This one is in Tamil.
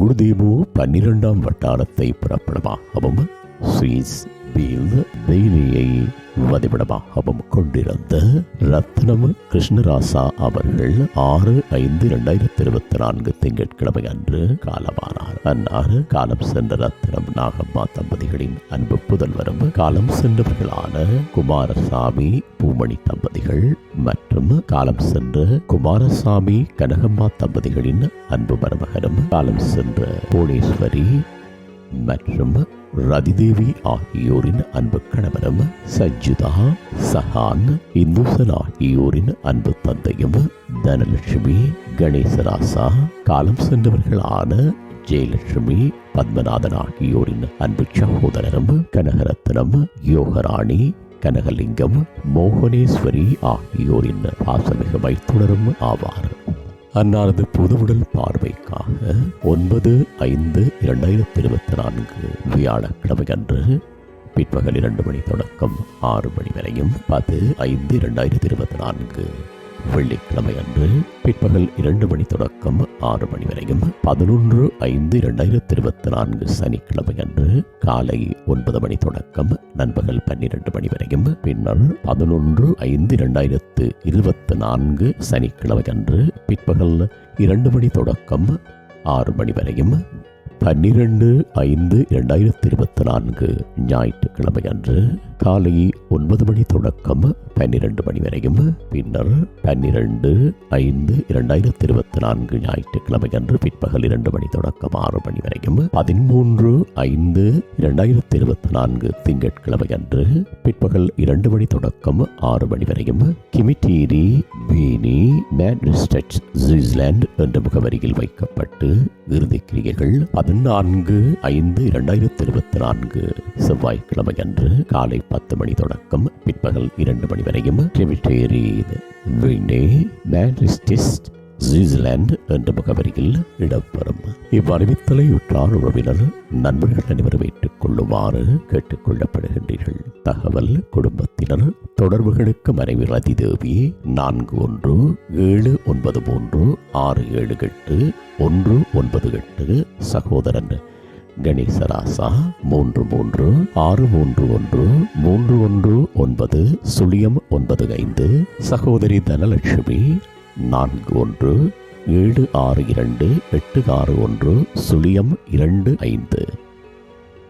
குருதேவு பன்னிரெண்டாம் வட்டாரத்தை புறப்படமாகவும் சுவிஸ் பீல் தேனியை வதிவிடமாகவும் கொண்டிருந்த ரத்னம் கிருஷ்ணராசா அவர்கள் ஆறு ஐந்து இரண்டாயிரத்தி இருபத்தி நான்கு திங்கட்கிழமை அன்று காலமானார். அன்னாறு காலம் சென்ற ரத்னம் நாகம்மா தம்பதிகளின் அன்பு புதல்வரும் காலம் சென்றவர்களான குமாரசாமி பூமணி தம்பதிகள் மற்றும் காலம் சென்ற குமாரசாமி கனகம்மா தம்பதிகளின் அன்பு மருமகனும் காலம் சென்ற புவனேஸ்வரி மற்றும் ரதிதேவி ஆகியோரின் அன்பு கணவனும் சஜ்ஜுதா சஹான் இந்துசன் ஆகியோரின் அன்பு தந்தையும் தனலட்சுமி கணேசராசா காலம் சென்றவர்களான ஜெயலட்சுமி பத்மநாதன் ஆகியோரின் அன்பு சகோதரரும் கனகரத்னம் யோகராணி கனகலிங்கம் மோகனேஸ்வரி ஆகியோரின் பாசமிகு மைத்துணரும் ஆவார். அன்னாரது புதுவுடல் நாளாக ஒன்பது ஐந்து இரண்டாயிரத்தி இருபத்தி நான்கு வியாழக்கிழமை அன்று பிற்பகல் இரண்டு மணி தொடக்கம் ஆறு மணி வரையும் பத்து ஐந்து இரண்டாயிரத்தி இருபத்தி நான்கு வெள்ளிக்கிழமை அன்று பிற்பகல் இரண்டு மணி தொடக்கம் ஆறு மணி வரையும் பதினொன்று ஐந்து இரண்டாயிரத்தி இருபத்தி நான்கு சனிக்கிழமை அன்று காலை ஒன்பது மணி தொடக்கம் நண்பகல் பன்னிரண்டு மணி வரையும் பின்னர் பதினொன்று ஐந்து இரண்டாயிரத்து இருபத்தி நான்கு சனிக்கிழமை அன்று பிற்பகல் இரண்டு மணி தொடக்கம் ஆறு மணி வரையும் பன்னிரண்டு ஐந்து இரண்டாயிரத்தி இருபத்தி நான்கு ஞாயிற்றுக்கிழமை அன்று காலை ஒன்பது மணி தொடக்கம் பன்னிரண்டு மணி வரையும். பின்னர் பன்னிரண்டு ஐந்து இரண்டாயிரத்தி இருபத்தி நான்கு ஞாயிற்றுக்கிழமை அன்று பிற்பகல் இரண்டு மணி தொடக்கம் ஆறு மணி வரையும். பதிமூன்று ஐந்து இரண்டாயிரத்தி இருபத்தி நான்கு திங்கட்கிழமை அன்று பிற்பகல் இரண்டு மணி தொடக்கம் ஆறு மணி வரையும். கிமிட்டீரி பீனி மேட்ரிஸ்டட் சுவிட்சர்லாந்து என்ற முகவரியில் வைக்கப்பட்டு இறுதி கிரியைகள் பதினான்கு ஐந்து இரண்டாயிரத்தி இருபத்தி நான்கு செவ்வாய்க்கிழமை அன்று காலை பத்து மணி தொடக்கம் பிற்பகல் இரண்டு மணி வரையும் கிமிட்டேரி சுவிட்சர்லாந்து என்ற முகவரியில் இடம்பெறும். இவ்வறிவித்தலை உற்றார் உறவினர் நண்பர்கள் அனைவரும் ஏற்றுக் கொள்ளுமாறு கேட்டுக் கொள்ளப்படுகின்றீர்கள் தகவல் குடும்பத்தினர் தொடர்புகளுக்கு மனைவி ரதிதேவி நான்கு ஒன்று ஏழு ஒன்பது மூன்று ஆறு ஏழு எட்டு ஒன்று ஒன்பது எட்டு சகோதரன். கணேசராசா மூன்று மூன்று ஆறு மூன்று ஒன்று மூன்று ஒன்று ஒன்பது சுழியம் ஒன்பது ஐந்து சகோதரி தனலட்சுமி நான்கு ஒன்று ஏழு ஆறு இரண்டு எட்டு ஆறு ஒன்று சுழியம் இரண்டு ஐந்து.